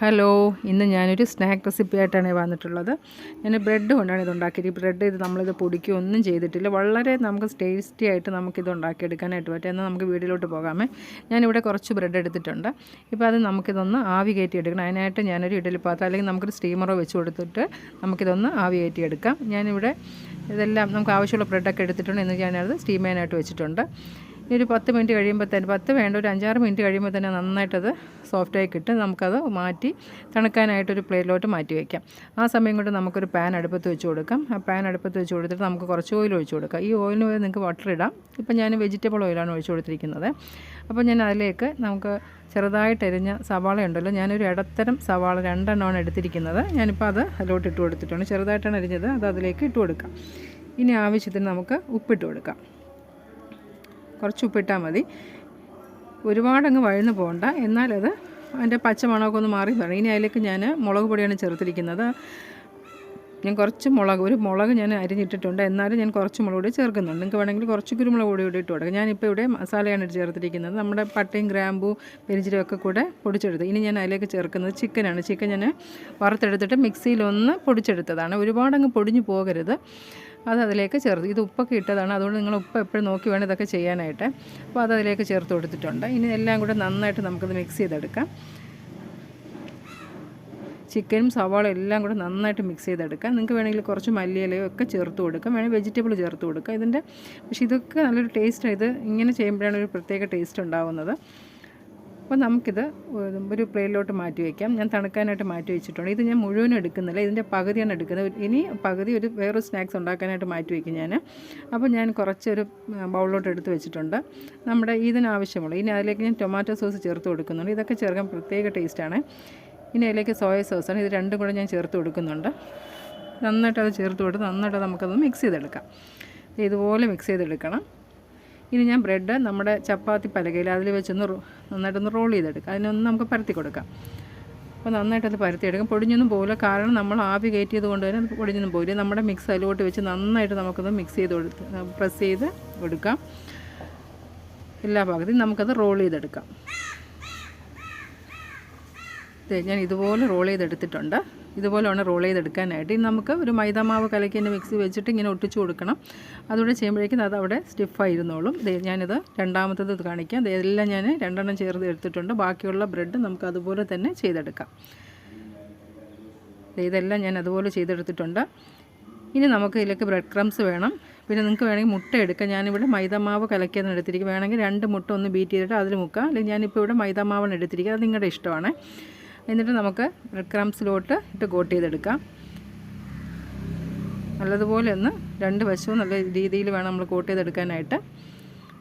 Hello ഇന്ന് ഞാനൊരു snack recipe ആയിട്ടാണ് വന്നിട്ടുള്ളത്. ഞാൻ ബ്രെഡ് കൊണ്ടാണ് ഇത് ഉണ്ടാക്കിയത്. ഈ ബ്രെഡ് ഇത് നമ്മളിത് പൊടിക്കുക ഒന്നും ചെയ്തിട്ടില്ല. വളരെ നമുക്ക് ടേസ്റ്റി ആയിട്ട് നമുക്കിത് ഉണ്ടാക്കിയെടുക്കാനായിട്ട് പറ്റും. എന്നാൽ നമുക്ക് വീട്ടിലോട്ട് പോകാമേ. ഞാനിവിടെ കുറച്ച് ബ്രെഡ് എടുത്തിട്ടുണ്ട്. ഇപ്പോൾ അത് നമുക്കിതൊന്ന് ആവി കയറ്റി എടുക്കണം അതിനായിട്ട് ഞാനൊരു ഇഡലി പാത്രം അല്ലെങ്കിൽ നമുക്കൊരു സ്റ്റീമറോ വെച്ച് കൊടുത്തിട്ട് നമുക്കിതൊന്ന് ആവി കയറ്റി എടുക്കാം ഞാനിവിടെ ഇതെല്ലാം നമുക്ക് ആവശ്യമുള്ള ബ്രെഡൊക്കെ എടുത്തിട്ടുണ്ട്. എന്ന് ഞാനത് സ്റ്റീം ചെയ്യാനായിട്ട് വെച്ചിട്ടുണ്ട്. ഇനി ഒരു പത്ത് മിനിറ്റ് കഴിയുമ്പോൾ തന്നെ പത്ത് വേണ്ട ഒരു അഞ്ചാറ് മിനിറ്റ് കഴിയുമ്പോൾ തന്നെ നന്നായിട്ടത് സോഫ്റ്റായി കിട്ടും. നമുക്കത് മാറ്റി തണുക്കാനായിട്ടൊരു പ്ലേറ്റിലോട്ട് മാറ്റി വയ്ക്കാം ആ സമയം കൊണ്ട് നമുക്കൊരു പാൻ അടുപ്പത്ത് വെച്ച് കൊടുക്കാം. ആ പാൻ അടുപ്പത്ത് വെച്ച് കൊടുത്തിട്ട് നമുക്ക് കുറച്ച് ഓയിൽ ഒഴിച്ച് കൊടുക്കാം. ഈ ഓയിലിന് പോയി നിങ്ങൾക്ക് വാട്ടർ ഇടാം. ഇപ്പം ഞാൻ വെജിറ്റബിൾ ഓയിലാണ് ഒഴിച്ച് കൊടുത്തിരിക്കുന്നത്. അപ്പോൾ ഞാൻ അതിലേക്ക് നമുക്ക് ചെറുതായിട്ട് എരിഞ്ഞ സവാള ഉണ്ടല്ലോ ഞാനൊരു ഇടത്തരം സവാള രണ്ടെണ്ണമാണ് എടുത്തിരിക്കുന്നത്. ഞാനിപ്പോൾ അത് അതിലോട്ട് ഇട്ട് കൊടുത്തിട്ടുണ്ട്. ചെറുതായിട്ടാണ് എരിഞ്ഞത് അത് അതിലേക്ക് ഇട്ട് കൊടുക്കാം. ഇനി ആവശ്യത്തിന് നമുക്ക് ഉപ്പിട്ട് കൊടുക്കാം. കുറച്ച് ഉപ്പിട്ടാൽ മതി. ഒരുപാടങ്ങ് വഴന്ന് പോകണ്ട. എന്നാലത് അതിന്റെ പച്ചമണമൊക്കെ ഒന്ന് മാറി വരണം. ഇനി അതിലേക്ക് ഞാൻ മുളക് പൊടിയാണ് ചേർത്തിരിക്കുന്നത്. ഞാൻ കുറച്ച് മുളക് ഒരു മുളക് ഞാൻ അരിഞ്ഞിട്ടിട്ടുണ്ട്. എന്നാലും ഞാൻ കുറച്ച് മുളക് കൂടി ചേർക്കുന്നുണ്ട്. നിങ്ങൾക്ക് വേണമെങ്കിൽ കുറച്ച് കുരുമുളക് പൊടി കൂടി ഇട്ട് കൊടുക്കാം. ഞാനിപ്പോൾ ഇവിടെ മസാലയാണ് ഇട്ട് ചേർത്തിരിക്കുന്നത്. നമ്മുടെ പട്ടയും ഗ്രാമ്പൂ പെരിഞ്ചിരൊക്കെ കൂടെ പൊടിച്ചെടുത്ത്. ഇനി ഞാൻ അതിലേക്ക് ചേർക്കുന്നത് ചിക്കനാണ് ചിക്കൻ ഞാൻ വറുത്തെടുത്തിട്ട് മിക്സിയിലൊന്ന് പൊടിച്ചെടുത്തതാണ്. ഒരുപാടങ്ങ് പൊടിഞ്ഞു പോകരുത്. അത് അതിലേക്ക് ചേർത്ത് ഇത് ഉപ്പൊക്കെ ഇട്ടതാണ്. അതുകൊണ്ട് നിങ്ങൾ ഉപ്പ് എപ്പോഴും നോക്കി വേണം ഇതൊക്കെ ചെയ്യാനായിട്ട്. അപ്പോൾ അത് അതിലേക്ക് ചേർത്ത് കൊടുത്തിട്ടുണ്ട്. ഇനി എല്ലാം കൂടെ നന്നായിട്ട് നമുക്കത് മിക്സ് ചെയ്തെടുക്കാം. ചിക്കനും സവാളയും എല്ലാം കൂടെ നന്നായിട്ട് മിക്സ് ചെയ്തെടുക്കാം. നിങ്ങൾക്ക് വേണമെങ്കിൽ കുറച്ച് മല്ലിയിലയോ ഒക്കെ ചേർത്ത് കൊടുക്കാം. വേണമെങ്കിൽ വെജിറ്റബിൾ ചേർത്ത് കൊടുക്കാം. ഇതിന്റെ പക്ഷേ ഇതൊക്കെ നല്ലൊരു ടേസ്റ്റ് ഇത് ഇങ്ങനെ ചെയ്യുമ്പോഴാണ് ഒരു പ്രത്യേക ടേസ്റ്റ് ഉണ്ടാകുന്നത് അപ്പോൾ നമുക്കിത് ഒരു പ്ലേറ്റിലോട്ട് മാറ്റി വയ്ക്കാം. ഞാൻ തണുക്കാനായിട്ട് മാറ്റി വെച്ചിട്ടുണ്ട്. ഇത് ഞാൻ മുഴുവനും എടുക്കുന്നില്ല. ഇതിന്റെ പകുതിയാണ് എടുക്കുന്നത്. ഇനി പകുതി ഒരു വേറൊരു സ്നാക്സ് ഉണ്ടാക്കാനായിട്ട് മാറ്റി വയ്ക്കും ഞാൻ. അപ്പോൾ ഞാൻ കുറച്ചൊരു ബൗളിലോട്ട് എടുത്ത് വെച്ചിട്ടുണ്ട്. നമ്മുടെ ഇതിനാവശ്യമുള്ള ഇനി അതിലേക്ക് ഞാൻ ടൊമാറ്റോ സോസ് ചേർത്ത് കൊടുക്കുന്നുണ്ട്. ഇതൊക്കെ ചേർക്കാൻ പ്രത്യേക ടേസ്റ്റാണ്. ഇനി അതിലേക്ക് സോയ സോസാണ്. ഇത് രണ്ടും കൂടെ ഞാൻ ചേർത്ത് കൊടുക്കുന്നുണ്ട്. നന്നായിട്ട് അത് ചേർത്ത് കൊടുത്ത് നന്നായിട്ട് നമുക്കത് മിക്സ് ചെയ്തെടുക്കാം. ഇതുപോലെ മിക്സ് ചെയ്തെടുക്കണം. ഇനി ഞാൻ ബ്രെഡ് നമ്മുടെ ചപ്പാത്തി പലകയിൽ അതിൽ വെച്ചൊന്ന് നന്നായിട്ടൊന്ന് റോൾ ചെയ്തെടുക്കാം. അതിനൊന്ന് നമുക്ക് പരത്തി കൊടുക്കാം. അപ്പോൾ നന്നായിട്ടത് പരത്തിയെടുക്കും. പൊടിഞ്ഞൊന്നും പോകില്ല കാരണം നമ്മൾ ആവി കയറ്റിയത് കൊണ്ട് തന്നെ പൊടിഞ്ഞൊന്നും പോകില്ല നമ്മുടെ മിക്സ് അതിലോട്ട് വെച്ച് നന്നായിട്ട് നമുക്കത് മിക്സ് ചെയ്ത് കൊടുത്ത് പ്രസ് ചെയ്ത് കൊടുക്കാം. എല്ലാ ഭാഗത്തും നമുക്കത് റോൾ ചെയ്തെടുക്കാം. ഞാൻ ഇതുപോലെ റോൾ ചെയ്തെടുത്തിട്ടുണ്ട്. ഇതുപോലെ വേണം റോൾ ചെയ്തെടുക്കാനായിട്ട്. ഇനി നമുക്ക് ഒരു മൈദാമാവ് കലക്കി തന്നെ മിക്സി വെച്ചിട്ട് ഇങ്ങനെ ഒട്ടിച്ചു കൊടുക്കണം. അതുകൂടെ ചെയ്യുമ്പോഴേക്കും അത് അവിടെ സ്റ്റിഫായിരുന്നോളും. ഞാനിത് രണ്ടാമത്തത് കാണിക്കാം. ഇതെല്ലാം ഞാൻ രണ്ടെണ്ണം ചേർത്ത് എടുത്തിട്ടുണ്ട്. ബാക്കിയുള്ള ബ്രെഡ് നമുക്ക് അതുപോലെ തന്നെ ചെയ്തെടുക്കാം. ഇതെല്ലാം ഞാൻ അതുപോലെ ചെയ്തെടുത്തിട്ടുണ്ട്. ഇനി നമുക്ക് ഇതിലേക്ക് ബ്രെഡ് ക്രംസ് വേണം. പിന്നെ നിങ്ങൾക്ക് വേണമെങ്കിൽ മുട്ട എടുക്കാം. ഞാനിവിടെ മൈദാമാവ് കലക്കിയതെന്ന് എടുത്തിരിക്കും വേണമെങ്കിൽ രണ്ട് മുട്ട ഒന്ന് ബീറ്റ് ചെയ്തിട്ട് അതിൽ മുക്കാം. അല്ലെങ്കിൽ ഞാനിപ്പോൾ ഇവിടെ മൈദാമാവാണ് എടുത്തിരിക്കുക അത് നിങ്ങളുടെ ഇഷ്ടമാണ്. എന്നിട്ട് നമുക്ക് ബ്രെഡ് ക്രംസിലോട്ട് ഇട്ട് കോട്ട് ചെയ്തെടുക്കാം. നല്ലതുപോലെ ഒന്ന് രണ്ട് വശവും നല്ല രീതിയിൽ വേണം നമ്മൾ കോട്ട് ചെയ്തെടുക്കാനായിട്ട്.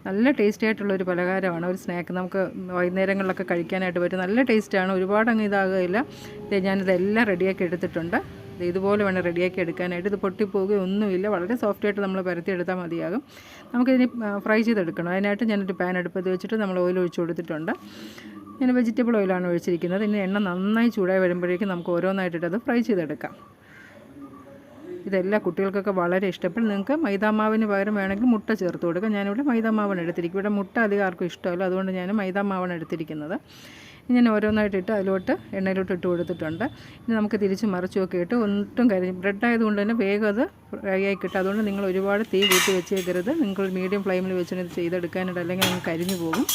നല്ല ടേസ്റ്റി ആയിട്ടുള്ളൊരു പലഹാരമാണ് ഒരു സ്നാക്ക്. നമുക്ക് വൈകുന്നേരങ്ങളിലൊക്കെ കഴിക്കാനായിട്ട് പറ്റും നല്ല ടേസ്റ്റാണ്. ഒരുപാട് അങ്ങ് ഇതാകുകയില്ല ഞാനിതെല്ലാം റെഡിയാക്കി എടുത്തിട്ടുണ്ട്. ഇതുപോലെ വേണം റെഡിയാക്കി എടുക്കാനായിട്ട്. ഇത് പൊട്ടിപ്പോകുകയോ ഒന്നുമില്ല. വളരെ സോഫ്റ്റായിട്ട് നമ്മൾ പരത്തിയെടുത്താൽ മതിയാകും. നമുക്കിതിന് ഫ്രൈ ചെയ്തെടുക്കണം. അതിനായിട്ട് ഞാനൊരു പാൻ അടുപ്പത്ത് വെച്ചിട്ട് നമ്മൾ ഓയിൽ ഒഴിച്ചു കൊടുത്തിട്ടുണ്ട്. ഞാൻ വെജിറ്റബിൾ ഓയിലാണ് ഒഴിച്ചിരിക്കുന്നത്. ഇനി എണ്ണ നന്നായി ചൂടായി വരുമ്പോഴേക്കും നമുക്ക് ഓരോന്നായിട്ടിട്ട് അത് ഫ്രൈ ചെയ്തെടുക്കാം. ഇതെല്ലാ കുട്ടികൾക്കൊക്കെ വളരെ ഇഷ്ടപ്പെടും. നിങ്ങൾക്ക് മൈദാമാവിന് പകരം വേണമെങ്കിൽ മുട്ട ചേർത്ത് കൊടുക്കാം. ഞാനിവിടെ മൈദാമാവൻ എടുത്തിരിക്കും ഇവിടെ മുട്ട അധികം ആർക്കും ഇഷ്ടമല്ല. അതുകൊണ്ട് ഞാൻ മൈദാമാവൻ എടുത്തിരിക്കുന്നത്. ഞാൻ ഓരോന്നായിട്ട് ഓരോന്നായിട്ടിട്ട് അതിലോട്ട് എണ്ണയിലോട്ട് ഇട്ട് കൊടുത്തിട്ടുണ്ട്. ഇനി നമുക്ക് തിരിച്ച് മറിച്ചൊക്കെ ഇട്ട് ഒട്ടും കരിഞ്ഞ് ബ്രെഡ് ആയതുകൊണ്ട് തന്നെ വേഗം അത് ഫ്രൈ ആയി കിട്ടും. അതുകൊണ്ട് നിങ്ങൾ ഒരുപാട് തീ കൂട്ടി വെച്ചേക്കരുത്. നിങ്ങൾ മീഡിയം ഫ്ലെയിമിൽ വെച്ചിട്ട് ഇത് ചെയ്തെടുക്കാനായിട്ട് അല്ലെങ്കിൽ നിങ്ങൾക്ക് കരിഞ്ഞു പോകും.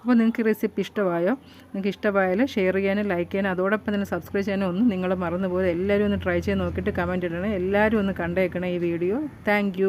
അപ്പോൾ നിങ്ങൾക്ക് റെസിപ്പി ഇഷ്ടമായോ? നിങ്ങൾക്ക് ഇഷ്ടമായാൽ ഷെയർ ചെയ്യാനും ലൈക്ക് ചെയ്യാനും അതോടൊപ്പം തന്നെ സബ്സ്ക്രൈബ് ചെയ്യാനും ഒന്നും നിങ്ങൾ മറന്നുപോലെ എല്ലാവരും ഒന്ന് ട്രൈ ചെയ്ത് നോക്കിയിട്ട് കമന്റ് ഇടണം. എല്ലാവരും ഒന്ന് കണ്ടേക്കണം ഈ വീഡിയോ താങ്ക്